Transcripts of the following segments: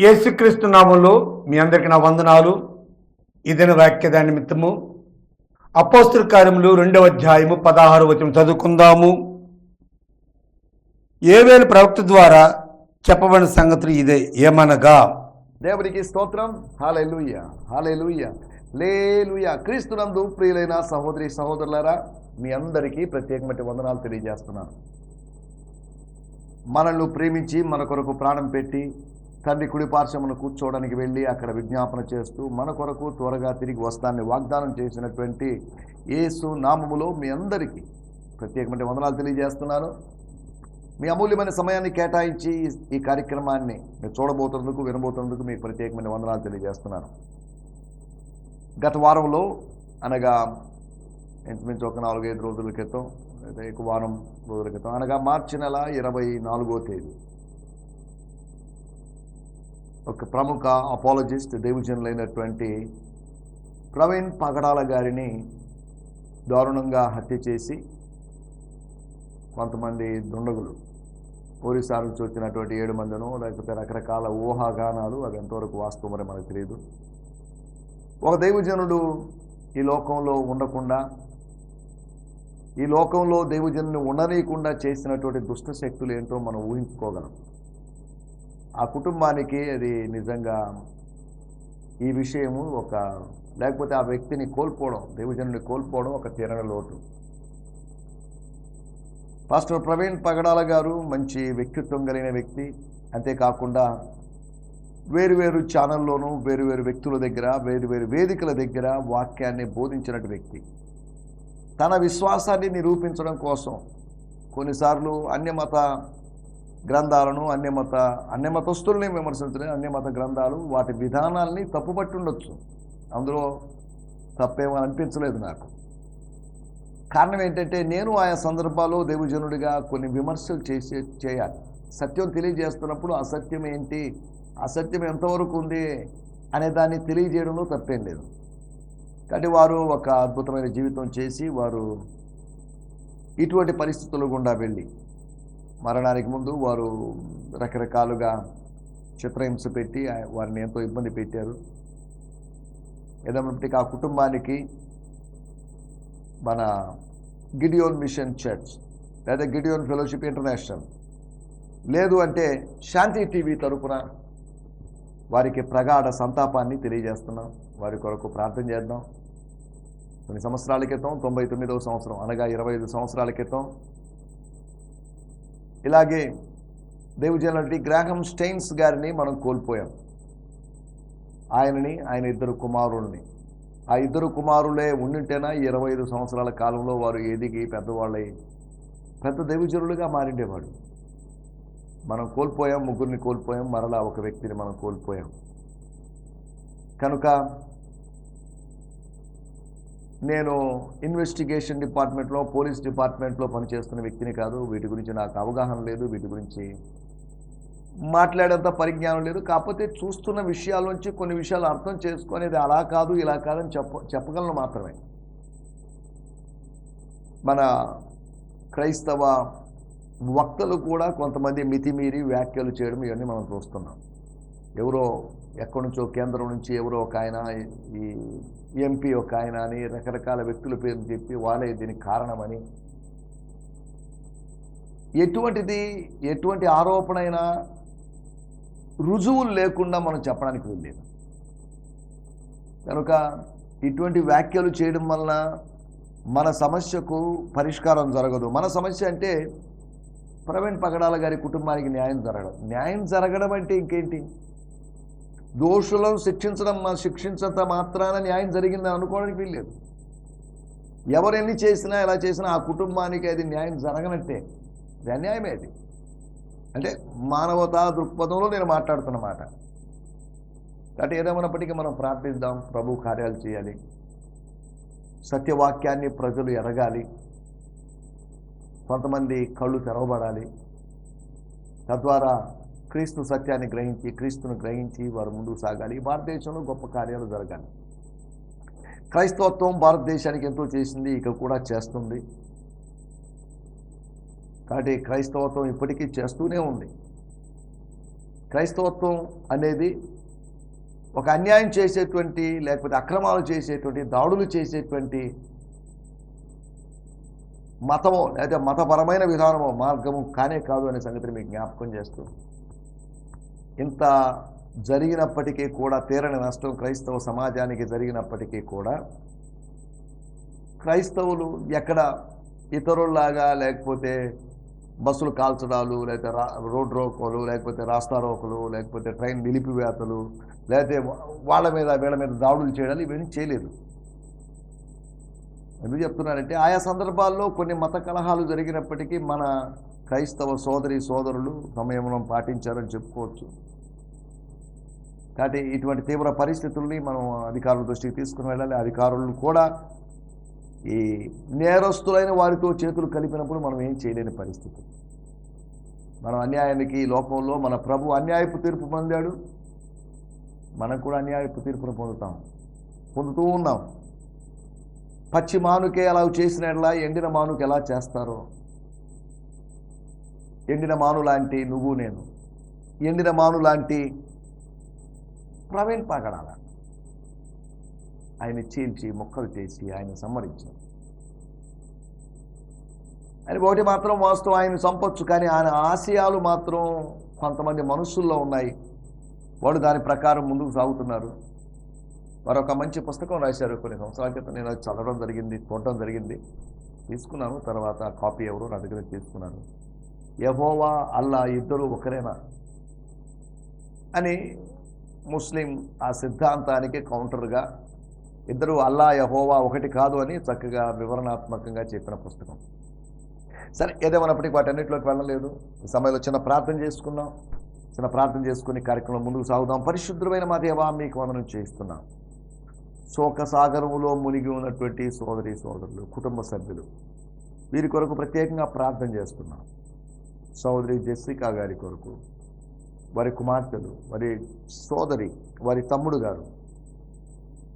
యేసుక్రీస్తు నామంలో మీ అందరికి నా వందనాలు. ఇదిన వాక్యదా నిమిత్తము. అపోస్తుల కార్యములు రెండవ అధ్యాయము పదహారు వచనం చదువుకుందాము. ఏవేలు ప్రవక్త ద్వారా చెప్పబడిన సంగతులు ఇదే. ఏమనగా? దేవునికి స్తోత్రం. హాలెలుయ హాలెలుయ లేలుయ. క్రీస్తునందు ప్రియులైన సహోదరి సహోదరులారా మీ అందరికీ ప్రత్యేకమైన వందనాలు తెలియజేస్తున్నాను. మనల్ని ప్రేమించి మన కొరకు ప్రాణం పెట్టి తండ్రి కుడి పార్శ్వమును కూర్చోవడానికి వెళ్ళి అక్కడ విజ్ఞాపన చేస్తూ మన కొరకు త్వరగా తిరిగి వస్తానని వాగ్దానం చేసినటువంటి యేసు నామములో మీ అందరికీ ప్రత్యేకమైన వందనాలు తెలియజేస్తున్నాను. మీ అమూల్యమైన సమయాన్ని కేటాయించి ఈ- కార్యక్రమాన్ని మీరు చూడబోతున్నందుకు వినబోతున్నందుకు మీకు ప్రత్యేకమైన వందనాలు తెలియజేస్తున్నాను. గత వారంలో అనగా ఇంచుమించు ఒక నాలుగైదు రోజుల క్రితం లేదా ఒక వారం రోజుల క్రితం అనగా మార్చి నెల ఇరవై నాలుగో తేదీ ఒక ప్రముఖ అపాలజిస్ట్ దేవజనులైనటువంటి ప్రవీణ్ పగడాల గారిని దారుణంగా హత్య చేసి కొంతమంది దుండగులు పోలీసాల నుంచి వచ్చినటువంటి ఏడు మందిను లేకపోతే రకరకాల ఊహాగానాలు అవి ఎంతవరకు వాస్తవమని మనకు తెలియదు ఒక దైవజనుడు ఈ లోకంలో ఉండకుండా ఈ లోకంలో దైవజనుని ఉండనీయకుండా చేసినటువంటి దుష్ట శక్తులు ఏంటో మనం ఊహించుకోగలం. ఆ కుటుంబానికి అది నిజంగా ఈ విషయము ఒక లేకపోతే ఆ వ్యక్తిని కోల్పోవడం దేవజనుని కోల్పోవడం ఒక తీరని లోటు. పాస్టర్ ప్రవీణ్ పగడాల గారు మంచి వ్యక్తిత్వం కలిగిన వ్యక్తి. అంతేకాకుండా వేరు వేరు ఛానల్లోనూ వేరు వేరు వ్యక్తుల దగ్గర వేరు వేరు వేదికల దగ్గర వాక్యాన్ని బోధించినట్టు వ్యక్తి. తన విశ్వాసాన్ని నిరూపించడం కోసం కొన్నిసార్లు అన్యమత గ్రంథాలను అన్యమత అన్యమతస్తుల్ని విమర్శించడం అన్యమత గ్రంథాలు వాటి విధానాల్ని తప్పుపట్టి ఉండొచ్చు. అందులో తప్పేమో అనిపించలేదు నాకు. కారణం ఏంటంటే నేను ఆయా సందర్భాల్లో దేవజనుడిగా కొన్ని విమర్శలు చేసే చేయాలి. సత్యం తెలియజేస్తున్నప్పుడు అసత్యం ఏంటి అసత్యం ఎంతవరకు ఉంది అనే దాన్ని తెలియజేయడంలో తప్పేం లేదు. కాబట్టి వారు ఒక అద్భుతమైన జీవితం చేసి వారు ఇటువంటి పరిస్థితుల గుండా వెళ్ళి మరణానికి ముందు వారు రకరకాలుగా చిత్రహింస పెట్టి వారిని ఎంతో ఇబ్బంది పెట్టారు. ఏదైనప్పటికీ ఆ కుటుంబానికి మన గిడియోన్ మిషన్ చర్చ్ లేదా గిడియోన్ ఫెలోషిప్ ఇంటర్నేషనల్ లేదు అంటే శాంతి టీవీ తరపున వారికి ప్రగాఢ సంతాపాన్ని తెలియజేస్తున్నాం. వారి కొరకు ప్రార్థన చేద్దాం. కొన్ని సంవత్సరాల క్రితం తొంభై తొమ్మిదవ సంవత్సరం అనగా ఇరవై ఐదు సంవత్సరాల క్రితం ఇలాగే దేవుజనటి గ్రాహం స్టెయిన్స్ గారిని మనం కోల్పోయాం. ఆయనని ఆయన ఇద్దరు కుమారుల్ని. ఆ ఇద్దరు కుమారులే ఉండింటేనా ఇరవై ఐదు సంవత్సరాల కాలంలో వారు ఎదిగి పెద్దవాళ్ళై పెద్ద దైవజనులుగా మారిండేవాడు. మనం కోల్పోయాం ముగ్గురిని కోల్పోయాం మరలా ఒక వ్యక్తిని మనం కోల్పోయాం. కనుక నేను ఇన్వెస్టిగేషన్ డిపార్ట్మెంట్లో పోలీస్ డిపార్ట్మెంట్లో పనిచేస్తున్న వ్యక్తిని కాదు. వీటి గురించి నాకు అవగాహన లేదు. వీటి గురించి మాట్లాడేంత పరిజ్ఞానం లేదు. కాకపోతే చూస్తున్న విషయాల నుంచి కొన్ని విషయాలు అర్థం చేసుకునేది అలా కాదు ఇలా కాదని చెప్ప చెప్పగలను మాత్రమే. మన క్రైస్తవ వక్తలు కూడా కొంతమంది మితిమీరి వ్యాఖ్యలు చేయడం ఇవన్నీ మనం చూస్తున్నాం. ఎవరో ఎక్కడి నుంచో కేంద్రం నుంచి ఎవరో ఒక ఆయన ఈ ఎంపీ ఒక ఆయన అని రకరకాల వ్యక్తుల పేర్లు చెప్పి వాళ్ళే దీనికి కారణమని. ఎటువంటిది ఎటువంటి ఆరోపణ అయినా రుజువులు లేకుండా మనం చెప్పడానికి వెళ్ళేది కనుక ఇటువంటి వ్యాఖ్యలు చేయడం వలన మన సమస్యకు పరిష్కారం జరగదు. మన సమస్య అంటే ప్రవీణ్ పగడాల గారి కుటుంబానికి న్యాయం జరగడం. న్యాయం జరగడం అంటే ఇంకేంటి? దోషులను శిక్షించడం మా శిక్షించంత మాత్రాన న్యాయం జరిగిందని అనుకోవడానికి వీల్లేదు. ఎవరు ఎన్ని చేసినా ఎలా చేసినా ఆ కుటుంబానికి అది న్యాయం జరగనట్టే. అది అన్యాయమే అది. అంటే మానవతా దృక్పథంలో నేను మాట్లాడుతున్నమాట కాబట్టి ఏదేమైనప్పటికీ మనం ప్రార్థిద్దాం ప్రభు కార్యాలు చేయాలి. సత్యవాక్యాన్ని ప్రజలు ఎరగాలి. కొంతమంది కళ్ళు తెరవబడాలి. తద్వారా క్రీస్తు సత్యాన్ని గ్రహించి క్రీస్తును గ్రహించి వారు ముందుకు సాగాలి. భారతదేశంలో గొప్ప కార్యాలు జరగాలి. క్రైస్తవత్వం భారతదేశానికి ఎంతో చేసింది ఇక కూడా చేస్తుంది. కాబట్టి క్రైస్తవత్వం ఇప్పటికీ చేస్తూనే ఉంది. క్రైస్తవత్వం అనేది ఒక అన్యాయం చేసేటువంటి లేకపోతే అక్రమాలు చేసేటువంటి దాడులు చేసేటువంటి మతమో లేదా మతపరమైన విధానమో మార్గము కానే కాదు అనే సంగతిని మీకు జ్ఞాపకం చేస్తుంది ఇంత జరిగినప్పటికీ కూడా తీరని నష్టం క్రైస్తవ సమాజానికి జరిగినప్పటికీ కూడా క్రైస్తవులు ఎక్కడ ఇతరుల్లాగా లేకపోతే బస్సులు కాల్చడాలు లేకపోతే రా రోడ్ రోకోలు లేకపోతే రాస్తా రోకలు లేకపోతే ట్రైన్ నిలిపివేతలు లేకపోతే వాళ్ళ మీద వీళ్ళ మీద దాడులు చేయడాలు ఇవన్నీ చేయలేదు. ఎందుకు చెప్తున్నానంటే ఆయా సందర్భాల్లో కొన్ని మత కలహాలు జరిగినప్పటికీ మన క్రైస్తవ సోదరి సోదరులు సంయమనం పాటించారని చెప్పుకోవచ్చు. కాబట్టి ఇటువంటి తీవ్ర పరిస్థితుల్ని మనం అధికారుల దృష్టికి తీసుకుని వెళ్ళాలి. అధికారులు కూడా ఈ నేరస్తులైన వారితో చేతులు కలిపినప్పుడు మనం ఏం చేయలేని పరిస్థితి. మనం అన్యాయానికి ఈ లోకంలో మన ప్రభు అన్యాయపు తీర్పు పొందాడు. మనం కూడా అన్యాయపు తీర్పును పొందుతాం. పొందుతూ ఉన్నాం. పచ్చి మానుకే అలా చేసినట్లా ఎండిన మానుకు ఎలా చేస్తారో ఎండిన మాను లాంటి నువ్వు నేను. ఎండిన మాను లాంటి ప్రవీణ్ పాగడాల. ఆయన చీల్చి మొక్కలు చేసి ఆయన సంహరించారు. అని ఒకటి మాత్రం వాస్తవం ఆయన చంపొచ్చు కానీ ఆయన ఆశయాలు మాత్రం కొంతమంది మనుషుల్లో ఉన్నాయి. వాడు దాని ప్రకారం ముందుకు సాగుతున్నారు. మరొక మంచి పుస్తకం రాశారు కొన్ని సంవత్సరాల క్రితం. నేను అది చదవడం జరిగింది చూడడం జరిగింది. తీసుకున్నాను తర్వాత కాపీ ఎవరు నా దగ్గర తీసుకున్నాను యహోవా అల్లా ఇద్దరు ఒకరేనా? అని ముస్లిం ఆ సిద్ధాంతానికి కౌంటర్గా ఇద్దరు అల్లా యహోవా ఒకటి కాదు అని చక్కగా వివరణాత్మకంగా చెప్పిన పుస్తకం. సరే ఏదేమన్నప్పటికీ వాటన్నిటిలోకి వెళ్ళలేదు. సమయంలో చిన్న ప్రార్థన చేసుకున్నాం. చిన్న ప్రార్థన చేసుకుని కార్యక్రమం ముందుకు సాగుదాం. పరిశుద్ధమైన మా దేవా మీకు వందనం చేస్తున్నాం శోక సాగరములో మునిగి ఉన్నటువంటి సోదరి సోదరులు కుటుంబ సభ్యులు వీరి కొరకు ప్రత్యేకంగా ప్రార్థన చేస్తున్నాం. సోదరి జెస్సికా గారి కొరకు వారి కుమార్తెలు వారి సోదరి వారి తమ్ముడు గారు.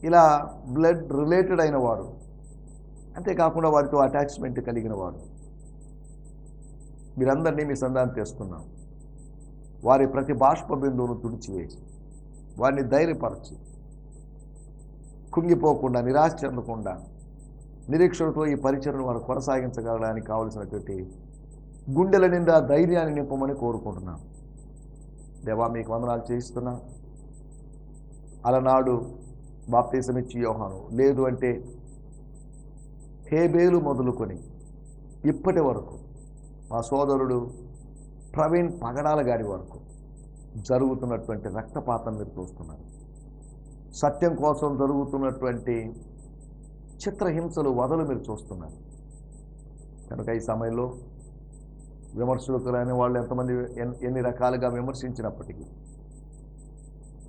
ఇలా బ్లడ్ రిలేటెడ్ అయిన వారు. అంతేకాకుండా వారితో అటాచ్మెంట్ కలిగిన వారు. మీరందరినీ మీ సంధానం చేసుకున్నాం. వారి ప్రతి బాష్ప బిందువును తుడిచివేసి వారిని ధైర్యపరచి. కుంగిపోకుండా నిరాశ చెందకుండా నిరీక్షణతో ఈ పరిచయను వారు కొనసాగించగలడానికి కావలసినటువంటి గుండెల నిండా ధైర్యాన్ని నింపమని కోరుకుంటున్నాను దేవా మీకు వందనాలు చేయిస్తున్నా. అలనాడు బాప్తీసమిచ్చి యోహాను. లేదు అంటే హేబేలు మొదలుకొని ఇప్పటి వరకు మా సోదరుడు ప్రవీణ్ పగడాల గారి వరకు జరుగుతున్నటువంటి రక్తపాతం మీరు చూస్తున్నారు. సత్యం కోసం జరుగుతున్నటువంటి చిత్రహింసలు వదలు మీరు చూస్తున్నారు. కనుక ఈ సమయంలో విమర్శకులైన వాళ్ళు ఎంతమంది ఎన్ని రకాలుగా విమర్శించినప్పటికీ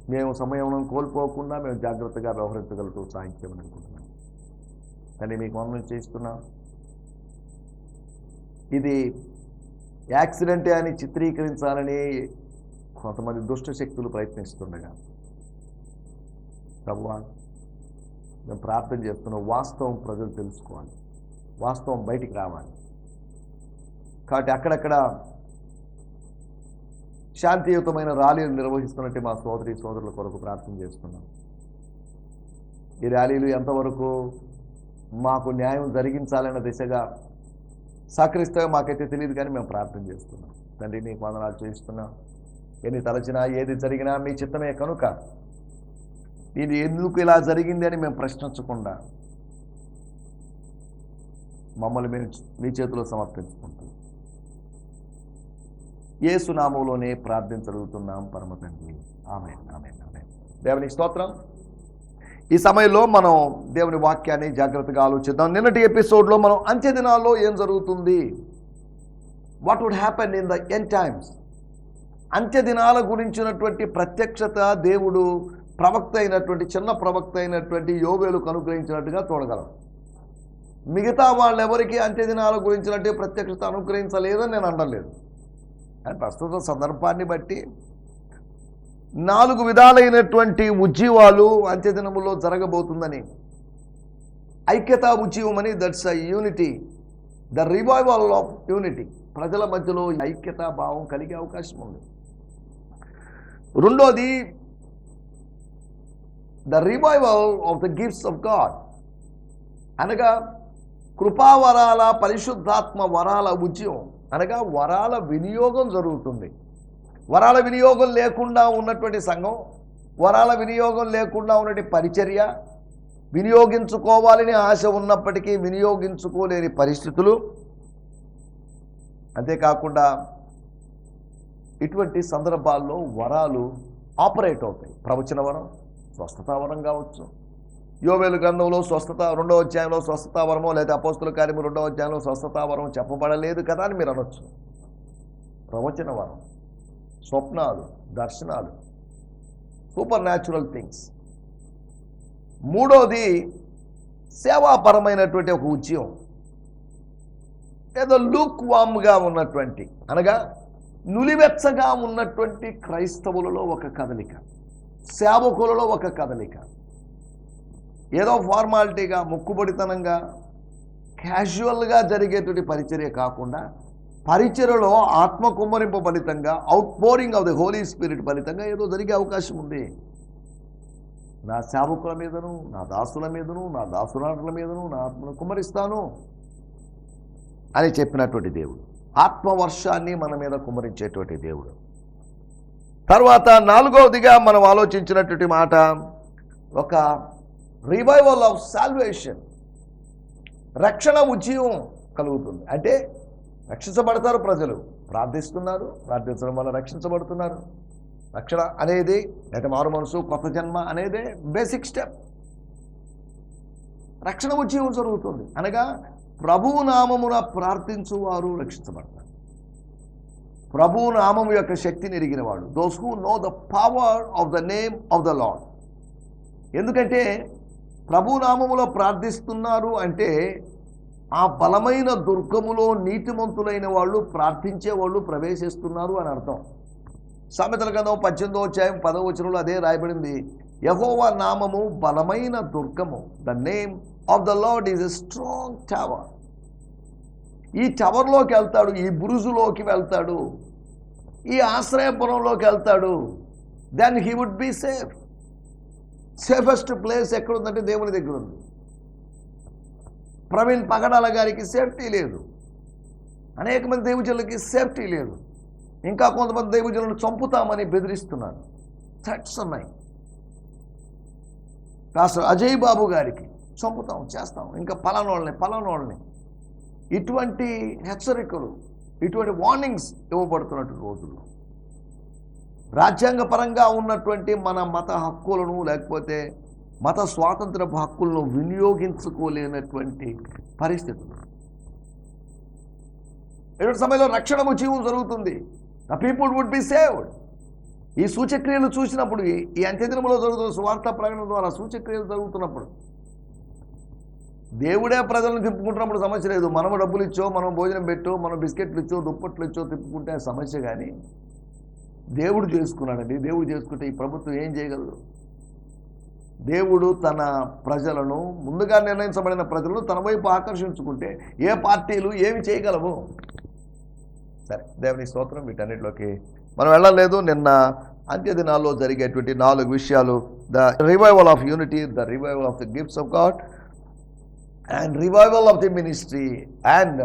మేము సమయం కోల్పోకుండా మేము జాగ్రత్తగా వ్యవహరించగలుగుతూ సాహిత్యం అనుకుంటున్నాం కానీ మీకు మనం చేస్తున్నాం ఇది యాక్సిడెంటే అని చిత్రీకరించాలని కొంతమంది దుష్ట శక్తులు ప్రయత్నిస్తుండగా ప్రభువా మేము ప్రార్థన చేస్తున్నాం. వాస్తవం ప్రజలు తెలుసుకోవాలి. వాస్తవం బయటికి రావాలి. కాబట్టి అక్కడక్కడ శాంతియుతమైన ర్యాలీలు నిర్వహిస్తున్నట్టు మా సోదరి సోదరుల కొరకు ప్రార్థన చేస్తున్నాం ఈ ర్యాలీలు ఎంతవరకు మాకు న్యాయం జరిగించాలన్న దిశగా సహకరిస్తాయో మాకైతే తెలియదు కానీ మేము ప్రార్థన చేస్తున్నాం తండ్రి నీకు వందనాలు చేస్తున్నాం. ఎన్ని తలచినా ఏది జరిగినా మీ చిత్తమే కనుక. ఇది ఎందుకు ఇలా జరిగింది అని మేము ప్రశ్నించకుండా మమ్మల్ని మేము మీ చేతిలో సమర్పించుకుంటాం ఏసునామంలోనే ప్రార్థించగలుగుతున్నాం పరమ తండ్రి. ఆమె ఆమె ఆమె దేవుని స్తోత్రం. ఈ సమయంలో మనం దేవుని వాక్యాన్ని జాగ్రత్తగా ఆలోచిద్దాం. నిన్నటి ఎపిసోడ్లో మనం అంత్య దినాల్లో ఏం జరుగుతుంది? What would happen in the end times అంత్య దినాల గురించినటువంటి ప్రత్యక్షత దేవుడు ప్రవక్త అయినటువంటి చిన్న ప్రవక్త అయినటువంటి యోవేలకు అనుగ్రహించినట్టుగా చూడగలం. మిగతా వాళ్ళెవరికి అంత్య దినాల గురించినట్టు ప్రత్యక్షత అనుగ్రహించలేదని నేను అనలేదు కానీ ప్రస్తుత సందర్భాన్ని బట్టి నాలుగు విధాలైనటువంటి ఉజ్జీవాలు అంత్యదినములో జరగబోతుందని ఐక్యతా ఉజ్జీవమని that's a unity the revival of unity ప్రజల మధ్యలో ఐక్యతా భావం కలిగే అవకాశం ఉంది. రెండోది the revival of the gifts of God అనగా కృపావరాల పరిశుద్ధాత్మ వరాల ఉద్యమం అనగా వరాల వినియోగం జరుగుతుంది. వరాల వినియోగం లేకుండా ఉన్నటువంటి సంఘం వరాల వినియోగం లేకుండా ఉన్నటువంటి పరిచర్య వినియోగించుకోవాలని ఆశ ఉన్నప్పటికీ వినియోగించుకోలేని పరిస్థితులు. అంతేకాకుండా ఇటువంటి సందర్భాల్లో వరాలు ఆపరేట్ అవుతాయి. ప్రవచన వరం స్వస్థతా వరం కావచ్చు యోవేలు గ్రంథంలో స్వస్థత రెండవ అధ్యాయంలో స్వస్థత వరమో లేదా అపోస్తుల కార్యము రెండవ అధ్యాయంలో స్వస్థతా వరం చెప్పబడలేదు కదా అని మీరు అనొచ్చు. ప్రవచన వరం స్వప్నాలు దర్శనాలు సూపర్ న్యాచురల్ థింగ్స్ మూడోది సేవాపరమైనటువంటి ఒక ఉద్యమం. ఏదో లూక్ వామ్గా ఉన్నటువంటి అనగా నులివెచ్చగా ఉన్నటువంటి క్రైస్తవులలో ఒక కదలిక సేవకులలో ఒక కదలిక. ఏదో ఫార్మాలిటీగా మొక్కుబడితనంగా క్యాజువల్గా జరిగేటువంటి పరిచర్య కాకుండా పరిచర్యలో ఆత్మ కుమ్మరింపు ఫలితంగా outpouring of the Holy Spirit ఫలితంగా ఏదో జరిగే అవకాశం ఉంది. నా సేవకుల మీదను నా దాసుల మీదను నా దాసురాటల మీదను నా ఆత్మను కుమ్మరిస్తాను అని చెప్పినటువంటి దేవుడు. ఆత్మవర్షాన్ని మన మీద కుమ్మరించేటువంటి దేవుడు. తర్వాత నాలుగవదిగా మనం ఆలోచించినటువంటి మాట ఒక రివైవల్ ఆఫ్ సాల్వేషన్. రక్షణ ఉద్యమం కలుగుతుంది. అంటే రక్షించబడతారు ప్రజలు. ప్రార్థిస్తున్నారు ప్రార్థించడం వల్ల రక్షించబడుతున్నారు. రక్షణ అనేది లేదా మారు మనసు కొత్త జన్మ అనేదే బేసిక్ స్టెప్ రక్షణ ఉద్యమం జరుగుతుంది. అనగా ప్రభువు నామమున ప్రార్థించువారు రక్షించబడతారు. ప్రభువు నామము యొక్క శక్తిని ఎరిగిన వాడు. Those who know the power of the name of the Lord ఎందుకంటే ప్రభు నామములో ప్రార్థిస్తున్నారు అంటే ఆ బలమైన దుర్గములో నీతిమంతులైన వాళ్ళు ప్రార్థించే వాళ్ళు ప్రవేశిస్తున్నారు అని అర్థం. సామెతల గంధం పద్దెనిమిదో అధ్యాయం పదవచనంలో అదే రాయబడింది. యహోవా నామము బలమైన దుర్గము. The name of the Lord is a strong tower ఈ టవర్లోకి వెళ్తాడు ఈ బురుజులోకి వెళ్తాడు ఈ ఆశ్రయపురంలోకి వెళ్తాడు. Then he would be safe safest place ఎక్కడుందంటే దేవుని దగ్గర ఉంది ప్రవీణ్ పగడాల గారికి సేఫ్టీ లేదు. అనేక మంది దేవుజనులకి సేఫ్టీ లేదు. ఇంకా కొంతమంది దేవుజనులను చంపుతామని బెదిరిస్తున్నారు. థ్రెట్స్ ఉన్నాయి. కాస్త అజయ్ బాబు గారికి చంపుతాం చేస్తాం. ఇంకా పలానోళ్ళని పలానోళ్ళని. ఇటువంటి హెచ్చరికలు ఇటువంటి వార్నింగ్స్ ఇవ్వబడుతున్నట్టు రోజుల్లో. రాజ్యాంగపరంగా ఉన్నటువంటి మన మత హక్కులను లేకపోతే మత స్వాతంత్రపు హక్కులను వినియోగించుకోలేనటువంటి పరిస్థితులు. ఎటువంటి సమయంలో రక్షణ జీవం జరుగుతుంది? The people would be saved ఈ సూచక్రియలు చూసినప్పుడు ఈ- ఈ అంత్యదినములో జరుగుతున్న స్వార్థ ప్రకటన ద్వారా సూచక్రియలు జరుగుతున్నప్పుడు దేవుడే ప్రజలను తిప్పుకుంటున్నప్పుడు సమస్య లేదు. మనం డబ్బులు ఇచ్చో మనం భోజనం పెట్టో మనం బిస్కెట్లు ఇచ్చో దుప్పట్లు ఇచ్చో తిప్పుకుంటే సమస్య కానీ దేవుడు చేసుకున్నాడండి దేవుడు చేసుకుంటే ఈ ప్రభుత్వం ఏం చేయగలదు? దేవుడు తన ప్రజలను ముందుగా నిర్ణయించబడిన ప్రజలను తన వైపు ఆకర్షించుకుంటే ఏ పార్టీలు ఏమి చేయగలవు? సరే దేవుని స్తోత్రం వీటన్నిటిలోకి మనం వెళ్ళలేదు. నిన్న అంత్య దినాల్లో జరిగేటువంటి నాలుగు విషయాలు. The revival of unity the revival of the gifts of God and revival of the ministry and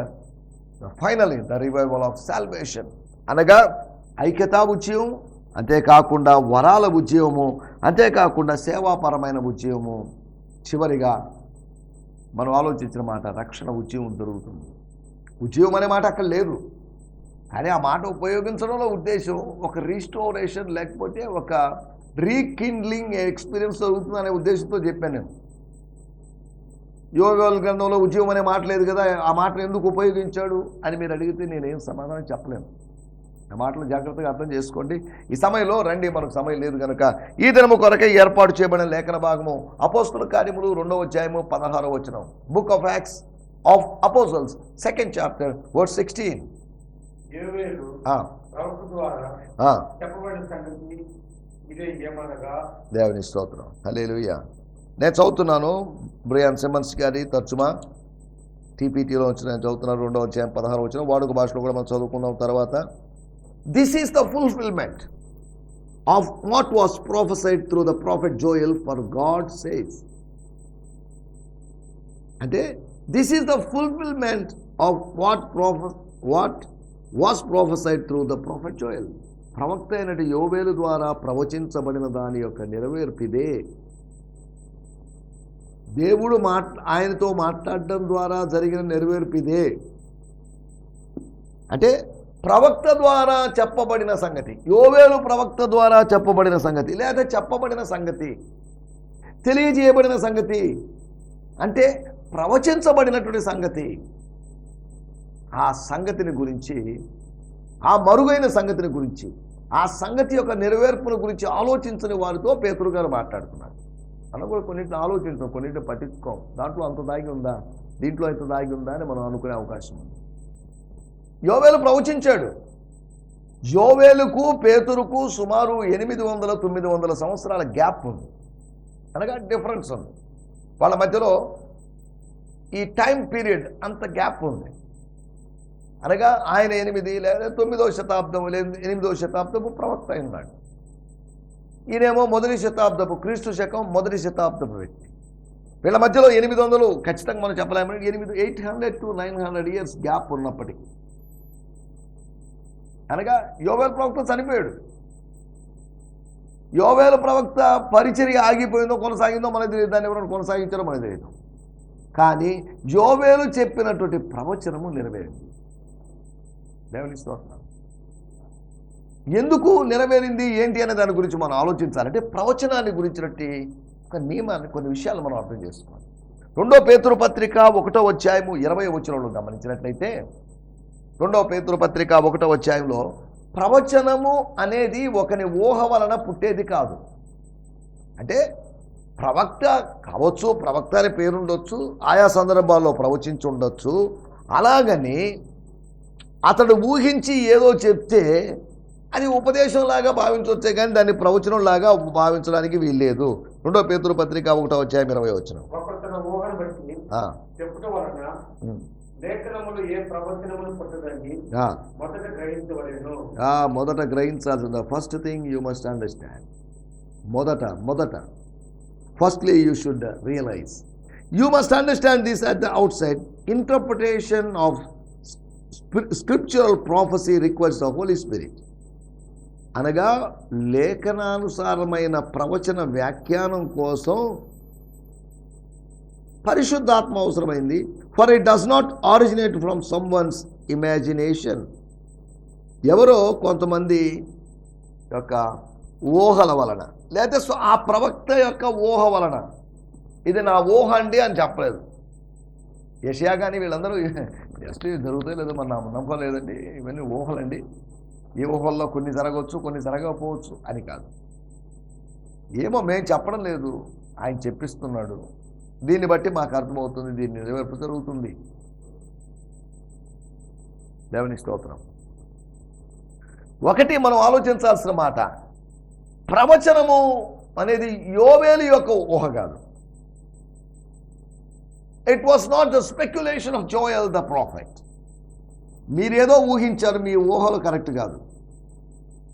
finally the revival of salvation అనగా ఐక్యతా ఉద్యమం అంతేకాకుండా వరాల ఉద్యమము అంతేకాకుండా సేవాపరమైన ఉద్యమము చివరిగా మనం ఆలోచించిన మాట రక్షణ ఉద్యమం జరుగుతుంది ఉద్యమం అనే మాట అక్కడ లేదు. కానీ ఆ మాట ఉపయోగించడంలో ఉద్దేశం ఒక రీస్టోరేషన్ లేకపోతే ఒక రీకిండ్లింగ్ ఎక్స్పీరియన్స్ జరుగుతుంది అనే ఉద్దేశంతో చెప్పాను నేను. యోగాల గ్రంథంలో ఉద్యోగం అనే మాట లేదు కదా ఆ మాటను ఎందుకు ఉపయోగించాడు అని మీరు అడిగితే నేనేం సమాధానం చెప్పలేను. మాటలు జాగ్రత్తగా అర్థం చేసుకోండి. ఈ సమయంలో రండి మనకు సమయం లేదు కనుక ఈ దినము కొరకే ఏర్పాటు చేయబడిన లేఖన భాగము అపోస్తుల కార్యములు రెండవ అధ్యాయము పదహారవ వచనం. Book of Acts of Apostles second chapter word sixteen దేవుని స్తోత్రం. హల్లెలూయా. నేను చదువుతున్నాను బ్రియాన్ సిమన్స్ గారి తర్జుమా. టీపీటీలో వచ్చిన నేను చదువుతున్నాను రెండో అధ్యాయం పదహారు వచ్చిన వాడుక భాషలో కూడా మనం చదువుకున్నాం తర్వాత. This is the fulfilment of what was prophesied through the prophet Joel for God says. అంటే this is the fulfilment of what ప్రోఫ what was prophesied through the prophet Joel ప్రవక్త అయినటి యోవేలు ద్వారా ప్రవచించబడిన దాని యొక్క నెరవేర్పిదే దేవుడు మాట్ ఆయనతో మాట్లాడడం ద్వారా జరిగిన నెరవేర్పిదే అంటే ప్రవక్త ద్వారా చెప్పబడిన సంగతి. యోవేలు ప్రవక్త ద్వారా చెప్పబడిన సంగతి. లేదా చెప్పబడిన సంగతి. తెలియజేయబడిన సంగతి. అంటే ప్రవచించబడినటువంటి సంగతి. ఆ సంగతిని గురించి ఆ మరుగైన సంగతిని గురించి ఆ సంగతి యొక్క నెరవేర్పుల గురించి ఆలోచించని వారితో పేతురు గారు మాట్లాడుతున్నారు. మనం కూడా కొన్నింటిని ఆలోచించాం కొన్నింటిని పట్టించుకోం. దాంట్లో అంత దాగి ఉందా? దీంట్లో ఎంత దాగి ఉందా అని మనం అనుకునే అవకాశం ఉంది. యోవేలు ప్రవచించాడు. యోవేలుకు పేతురుకు సుమారు ఎనిమిది వందల తొమ్మిది వందల సంవత్సరాల గ్యాప్ ఉంది. అనగా డిఫరెన్స్ ఉంది. వాళ్ళ మధ్యలో ఈ టైం పీరియడ్ అంత గ్యాప్ ఉంది. అనగా ఆయన ఎనిమిది లేదా తొమ్మిదవ శతాబ్దం లేదు ఎనిమిదో శతాబ్దపు ప్రవక్త అయినాడు. ఈయనేమో మొదటి శతాబ్దపు క్రీస్తు శకం మొదటి శతాబ్దపు వ్యక్తి. వీళ్ళ మధ్యలో ఎనిమిది వందలు ఖచ్చితంగా మనం చెప్పలేము. ఎనిమిది eight hundred to nine hundred years gap ఉన్నప్పటికీ. అనగా యోవేల ప్రవక్త చనిపోయాడు. యోవేల ప్రవక్త పరిచర్య ఆగిపోయిందో కొనసాగిందో మనకు తెలియదు. దాన్ని ఎవరైనా కొనసాగించారో మనకు తెలియదు. కానీ యోవేలు చెప్పినటువంటి ప్రవచనము నెరవేరింది. దేవుని స్తోత్రం. ఎందుకు నెరవేరింది? ఏంటి అనే దాని గురించి మనం ఆలోచించాలంటే ప్రవచనాన్ని గురించినట్టు ఒక నియమాన్ని కొన్ని విషయాలు మనం అర్థం చేసుకోవాలి. రెండో పేతురు పత్రిక ఒకటో అధ్యాయము ఇరవై వచనంలో గమనించినట్లయితే రెండవ పేతురు పత్రిక ఒకటో అధ్యాయంలో ప్రవచనము అనేది ఒకని ఊహ వలన పుట్టేది కాదు. అంటే ప్రవక్త కావచ్చు ప్రవక్త అనే పేరుండొచ్చు ఆయా సందర్భాల్లో ప్రవచించి ఉండొచ్చు. అలాగని అతడు ఊహించి ఏదో చెప్తే అది ఉపదేశంలాగా భావించవచ్చే కానీ దాన్ని ప్రవచనంలాగా భావించడానికి వీల్లేదు. రెండో పేతురు పత్రిక ఒకటో అధ్యాయం ఇరవై వచ్చిన లేఖనములు ఏ ప్రవచనములు మొదట గ్రహించాల్సిన first thing you must understand మొదట మొదట. Firstly you should realise you must understand this at the outside interpretation of scriptural prophecy requires the Holy Spirit అనగా లేఖనానుసారమైన ప్రవచన వ్యాఖ్యానం కోసం పరిశుద్ధాత్మ అవసరమైంది. For it does not originate from someone's imagination ఎవరో కొంతమంది యొక్క ఊహల వలన లేకపోతే ఆ ప్రవక్త యొక్క ఊహ వలన. ఇది నా ఊహ అండి అని చెప్పలేదు. యషయా కానీ వీళ్ళందరూ జస్ట్ ఇది జరుగుతాయి లేదో మన నమ్మకం లేదండి. ఇవన్నీ ఊహలండి. ఈ ఊహల్లో కొన్ని జరగవచ్చు కొన్ని జరగకపోవచ్చు అని కాదు. ఏమో మేము చెప్పడం లేదు. ఆయన చెప్పిస్తున్నాడు. దీన్ని బట్టి మాకు అర్థమవుతుంది దీన్ని నెరవేర్పు జరుగుతుంది. దేవుని స్తోత్రం. ఒకటి మనం ఆలోచించాల్సిన మాట ప్రవచనము అనేది యోవేలు యొక్క ఊహ కాదు. It was not the speculation of Joel the prophet మీరేదో ఊహించారు మీ ఊహలు కరెక్ట్ కాదు.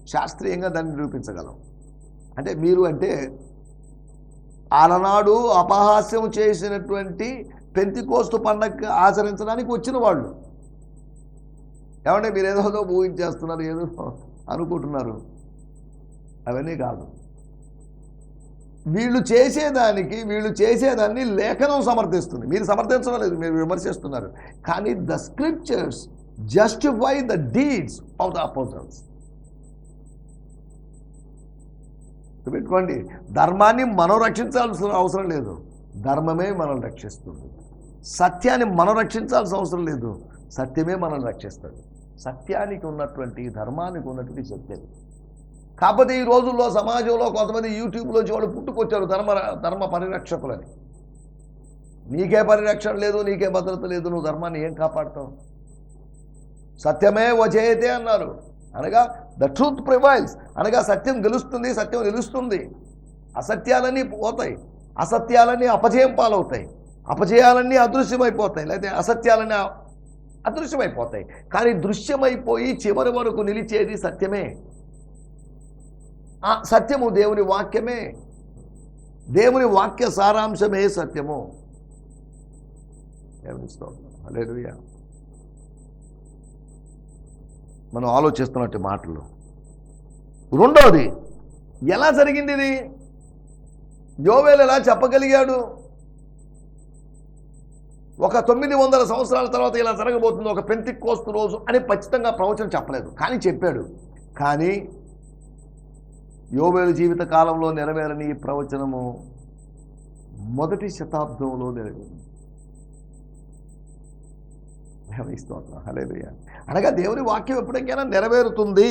శాస్త్రీయంగా దాన్ని నిరూపించగలం. అంటే మీరు అంటే అలనాడు అపహాస్యం చేసినటువంటి పెంతికోస్తు పండగ ఆచరించడానికి వచ్చిన వాళ్ళు. ఏమంటే మీరు ఏదో ఊహించేస్తున్నారు ఏదో అనుకుంటున్నారు. అవన్నీ కాదు. వీళ్ళు చేసేదానికి వీళ్ళు చేసేదాన్ని లేఖనం సమర్థిస్తుంది. మీరు సమర్థించడం లేదు మీరు విమర్శిస్తున్నారు. కానీ the scriptures justify the deeds of the apostles. గుర్తుపెట్టుకోండి. ధర్మాన్ని మనం రక్షించాల్సిన అవసరం లేదు. ధర్మమే మనల్ని రక్షిస్తుంది. సత్యాన్ని మనం రక్షించాల్సిన అవసరం లేదు. సత్యమే మనల్ని రక్షిస్తుంది. సత్యానికి ఉన్నటువంటి ధర్మానికి ఉన్నటువంటి సత్యం. కాకపోతే ఈ రోజుల్లో సమాజంలో కొంతమంది యూట్యూబ్లో వాళ్ళు పుట్టుకొచ్చారు ధర్మ ధర్మ పరిరక్షకులని. నీకే పరిరక్షణ లేదు నీకే భద్రత లేదు నువ్వు ధర్మాన్ని ఏం కాపాడుతావు? సత్యమే వచేతే అన్నారు. అనగా ద ట్రూత్ ప్రివైల్స్ అనగా సత్యం గెలుస్తుంది సత్యం నిలుస్తుంది. అసత్యాలన్నీ పోతాయి. అసత్యాలన్నీ అపజయం పాలవుతాయి. అపజయాలన్నీ అదృశ్యమైపోతాయి. లేకపోతే అసత్యాలన్నీ అదృశ్యమైపోతాయి. కానీ దృశ్యమైపోయి చివరి వరకు నిలిచేది సత్యమే. ఆ సత్యము దేవుని వాక్యమే. దేవుని వాక్య సారాంశమే సత్యము. దేవుని స్తోత్రం. మనం ఆలోచిస్తున్నట్టు మాటలు. రెండవది ఎలా జరిగింది ఇది? యోవేలు ఎలా చెప్పగలిగాడు? ఒక తొమ్మిది వందల సంవత్సరాల తర్వాత ఇలా జరగబోతుంది ఒక పెంతి కోస్తు రోజు అని ఖచ్చితంగా ప్రవచనం చెప్పలేదు. కానీ చెప్పాడు. కానీ యోవేలు జీవిత కాలంలో నెరవేరని ఈ ప్రవచనము మొదటి శతాబ్దంలో నెరవేరింది. దేవుని స్తోత్రం హల్లెలూయా. అనగా దేవుని వాక్యం ఎప్పటికైనా నెరవేరుతుంది.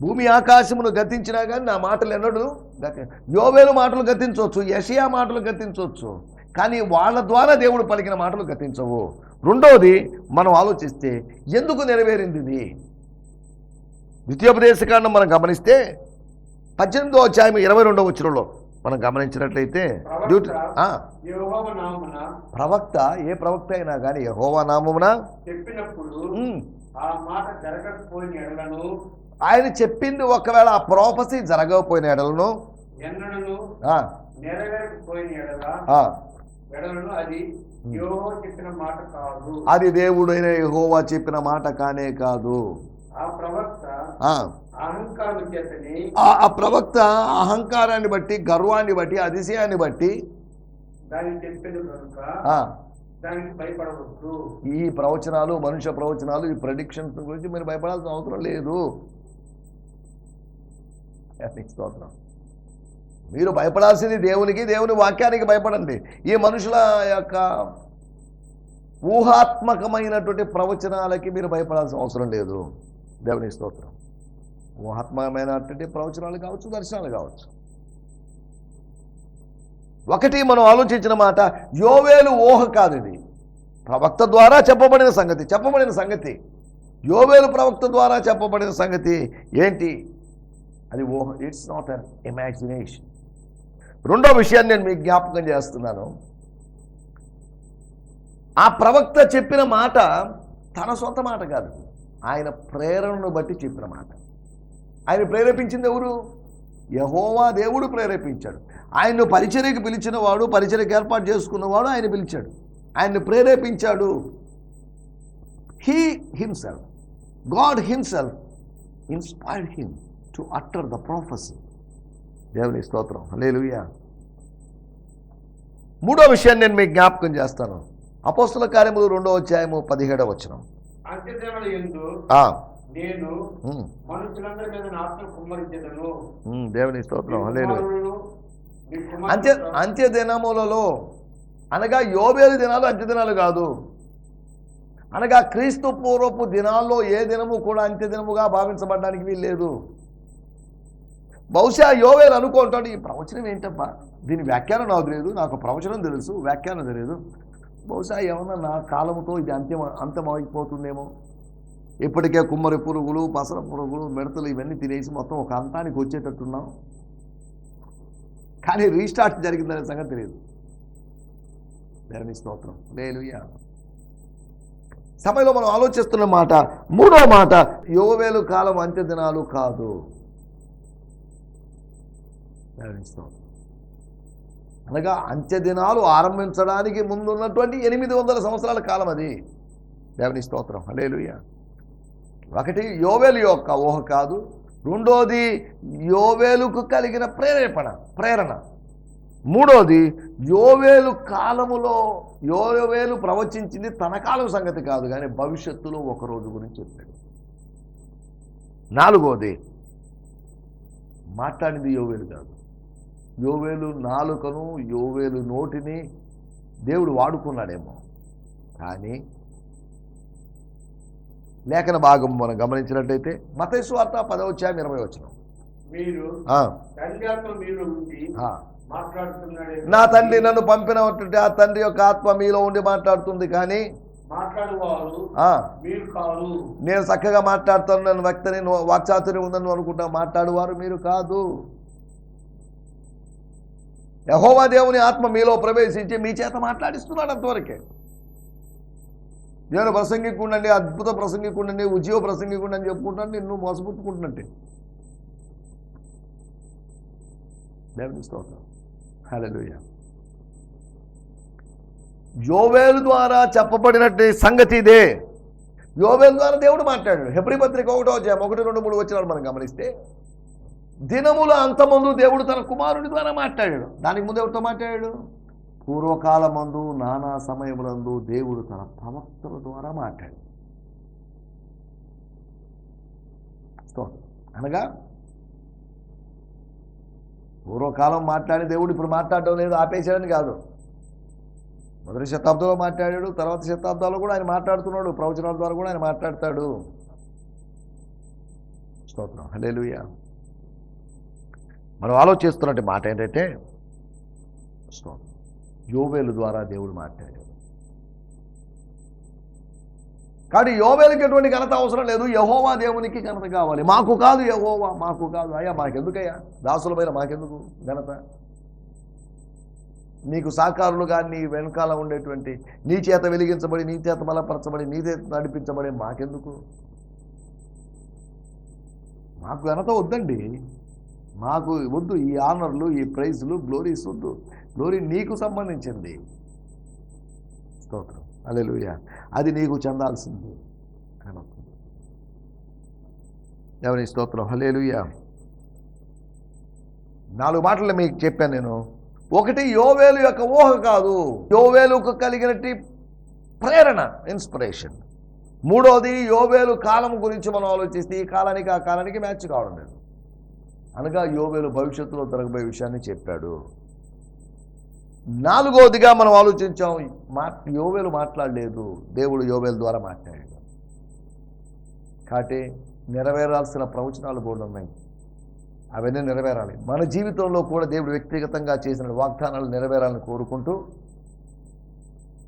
భూమి ఆకాశమును గతించినా కానీ నా మాటలు ఎన్నడు గతి యోవేలు మాటలు గతించవచ్చు యషియా మాటలు గతించవచ్చు కానీ వాళ్ళ ద్వారా దేవుడు పలికిన మాటలు గతించవు. రెండవది మనం ఆలోచిస్తే ఎందుకు నెరవేరింది ఇది? ద్వితీయోపదేశకాండం మనం గమనిస్తే పద్దెనిమిదో అధ్యాయం ఇరవై రెండవ వచ్చినలో మనం గమనించినట్లయితే డ్యూటీ ప్రవక్త ఏ ప్రవక్త అయినా కానీ యెహోవా నామమున ఆయన చెప్పింది ఒకవేళ ఆ ప్రోపసీ జరగకపోయిన ఎడలను అది యెహోవా చెప్పిన మాట కాదు. అది దేవుడైన యెహోవా చెప్పిన మాట కానే కాదు. ఆ ప్రవక్త ఆ, ప్రవక్త అహంకారాన్ని బట్టి గర్వాన్ని బట్టి అతిశయాన్ని బట్టి ఈ ప్రవచనాలు మనుష్య ప్రవచనాలు ఈ ప్రొడిక్షన్స్ గురించి మీరు భయపడాల్సిన అవసరం లేదు. స్తోత్రం. మీరు భయపడాల్సింది దేవునికి దేవుని వాక్యానికి భయపడండి. ఈ మనుషుల యొక్క ఊహాత్మకమైనటువంటి ప్రవచనాలకి మీరు భయపడాల్సిన అవసరం లేదు. దేవుని స్తోత్రం. ఊహాత్మకమైనటువంటి ప్రవచనాలు కావచ్చు దర్శనాలు కావచ్చు. ఒకటి మనం ఆలోచించిన మాట యోవేలు ఊహ కాదు ఇది. ప్రవక్త ద్వారా చెప్పబడిన సంగతి చెప్పబడిన సంగతి. యోవేలు ప్రవక్త ద్వారా చెప్పబడిన సంగతి ఏంటి? అది ఊహ ఇట్స్ నాట్ అన్ ఇమాజినేషన్ రెండో విషయాన్ని నేను మీకు జ్ఞాపకం చేస్తున్నాను. ఆ ప్రవక్త చెప్పిన మాట తన సొంత మాట కాదు. ఆయన ప్రేరణను బట్టి చెప్పిన మాట. ఆయన ప్రేరేపించింది ఎవరు? యహోవా దేవుడు ప్రేరేపించాడు. ఆయన్ను పరిచర్యకు పిలిచిన వాడు పరిచర్యకు ఏర్పాటు చేసుకున్నవాడు ఆయన పిలిచాడు. ఆయన్ని ప్రేరేపించాడు. He himself God himself inspired him to utter the prophecy దేవుని స్తోత్రం. లేలుయా మూడో విషయాన్ని నేను మీకు జ్ఞాపకం చేస్తాను. అపోస్తుల కార్యములు రెండో అధ్యాయము పదిహేడవ ఆ, నేను మనుషులందరి మీద నా ఆత్మ కుమ్మరించదను. దేవుని స్తోత్రం. నీ అంత్య అంత్య దినములలో అనగా యోబేలు దినాలు అంత్య దినాలు కాదు. అనగా క్రీస్తు పూర్వపు దినాల్లో ఏ దినము కూడా అంత్య దినముగా భావించబడడానికి వీల్లేదు. బహుశా యోవేలు అనుకుంటాడు ఈ ప్రవచనం ఏంటబ్బా? దీని వ్యాఖ్యానం నాకు తెలియదు నాకు ప్రవచనం తెలుసు వ్యాఖ్యానం తెలియదు. బహుశా ఏమన్నా నా కాలముతో ఇది అంత్యం అంతమైపోతుందేమో ఇప్పటికే కుమ్మరి పురుగులు పసర పురుగులు మిడతలు ఇవన్నీ తినేసి మొత్తం ఒక అంతానికి వచ్చేటట్టున్నాం. కానీ రీస్టార్ట్ జరిగిందనే సంగతి తెలియదు. దేవుని స్తోత్రం. లేదు సమయంలో మనం ఆలోచిస్తున్న మాట మూడో మాట యోవేలు కాలం అంత్య దినాలు కాదు. అనగా అంత్య దినాలు ఆరంభించడానికి ముందున్నటువంటి ఎనిమిది వందల సంవత్సరాల కాలం అది. దేవుని స్తోత్రం. హలేలుయ్యా ఒకటి యోవేలు యొక్క ఊహ కాదు. రెండోది యోవేలుకు కలిగిన ప్రేరేపణ ప్రేరణ. మూడోది యోవేలు కాలములో యోవేలు ప్రవచించింది తన కాలం సంగతి కాదు కానీ భవిష్యత్తులో ఒక రోజు గురించి చెప్పాడు. నాలుగోది మాట్లాడింది యోవేలు కాదు. యోవేలు నాలుకను యోవేలు నోటిని దేవుడు వాడుకున్నాడేమో. కానీ లేఖన భాగం మనం గమనించినట్టయితే మతేసు వార్త పదవచ్చాయం ఇరవై వచ్చిన నా తండ్రి నన్ను పంపినటువంటి ఆ తండ్రి యొక్క ఆత్మ మీలో ఉండి మాట్లాడుతుంది కానీ నేను చక్కగా మాట్లాడుతాను నన్ను వ్యక్తిని వాక్చాతుర్యం ఉందని అనుకుంటా మాట్లాడువారు మీరు కాదు. యహోవా దేవుని ఆత్మ మీలో ప్రవేశించి మీ చేత మాట్లాడిస్తున్నాడు అంతవరకే. నేను ప్రసంగికుండండి అద్భుత ప్రసంగికుండండి ఉద్యోగ ప్రసంగికుండా అని చెప్పుకుంటాను నిన్ను మోసపుచ్చుకుంటున్నట్టే దేవుని స్తోత్రం హలోయ యోవేలు ద్వారా చెప్పబడినట్టు సంగతి ఇదే. యోవేలు ద్వారా దేవుడు మాట్లాడు హెబ్రి పత్రిక ఒకటో అధ్యాయం ఒకటి రెండు మూడు వచ్చినాడు మనం గమనిస్తే దినముల అంతమందు దేవుడు తన కుమారుడి ద్వారా మాట్లాడాడు. దానికి ముందు ఎవరితో మాట్లాడాడు? పూర్వకాలమందు నానా సమయములందు దేవుడు తన ప్రవక్తల ద్వారా మాట్లాడు అనగా పూర్వకాలం మాట్లాడి దేవుడు ఇప్పుడు మాట్లాడడం లేదు ఆపేశాడని కాదు. మొదటి శతాబ్దంలో మాట్లాడాడు తర్వాత శతాబ్దాల్లో కూడా ఆయన మాట్లాడుతున్నాడు ప్రవచనాల ద్వారా కూడా ఆయన మాట్లాడతాడు. స్తోత్రం. హలే మనం ఆలోచిస్తున్నట్టు మాట ఏంటంటే స్తోత్రం. యోవేలు ద్వారా దేవుడు మాట్లాడాడు. కానీ యోవేలకి ఎటువంటి ఘనత అవసరం లేదు. యహోవా దేవునికి ఘనత కావాలి. మాకు కాదు యహోవా మాకు కాదు. అయ్యా మాకెందుకయ్యా? దాసులమైన మాకెందుకు ఘనత? నీకు సాకారులు కానీ వెనకాల ఉండేటువంటి నీ చేత వెలిగించబడి నీ చేత బలపరచబడి నీ చేత నడిపించబడి మాకెందుకు? మాకు ఘనత వద్దండి. మాకు వద్దు. ఈ ఆనర్లు ఈ ప్రైజ్లు గ్లోరీస్ వద్దు. గ్లోరీ నీకు సంబంధించింది. స్తోత్రం. అలెలుయ అది నీకు చెందాల్సింది. అని అంటుంది. ఎవరి స్తోత్రం. హలేలుయ నాలుగు మాటలు మీకు చెప్పాను నేను. ఒకటి యోవేలు యొక్క ఊహ కాదు. యోవేలుకు కలిగినట్టి ప్రేరణ ఇన్స్పిరేషన్ మూడోది యోవేలు కాలం గురించి మనం ఆలోచిస్తే ఈ కాలానికి ఆ కాలానికి మ్యాచ్ కావడం లేదు. అనగా యోవేలు భవిష్యత్తులో జరగబోయే విషయాన్ని చెప్పాడు. నాలుగవదిగా మనం ఆలోచించాం మా యోవేలు మాట్లాడలేదు. దేవుడు యోవేలు ద్వారా మాట్లాడాడు. కాబట్టి నెరవేరాల్సిన ప్రవచనాలు కూడా ఉన్నాయి. అవన్నీ నెరవేరాలి. మన జీవితంలో కూడా దేవుడు వ్యక్తిగతంగా చేసిన వాగ్దానాలు నెరవేరాలని కోరుకుంటూ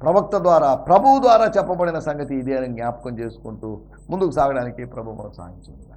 ప్రవక్త ద్వారా ప్రభువు ద్వారా చెప్పబడిన సంగతి ఇదే అని జ్ఞాపకం చేసుకుంటూ ముందుకు సాగడానికి ప్రభు మనం సాగించుకుందాం